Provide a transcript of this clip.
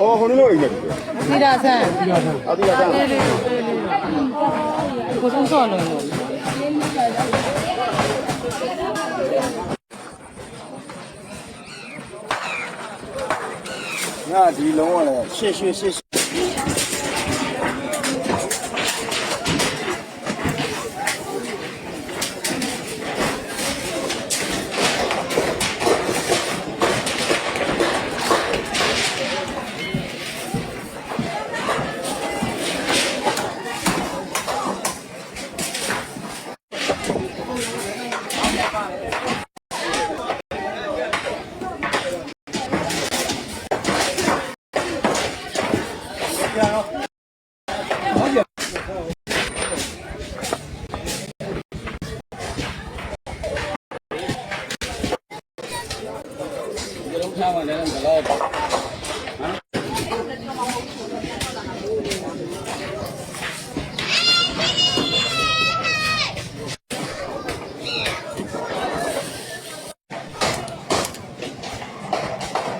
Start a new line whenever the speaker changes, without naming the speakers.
အော်ဟိုလိုအိမ်မယ်
စီရာဆန်
အတိရတာ
လေးလေးလေးကိုစုံစောလုံးလို့
ငါဒီလုံးကလည်းရှင်းရှင်းရှ 你弄啥玩意儿？你来。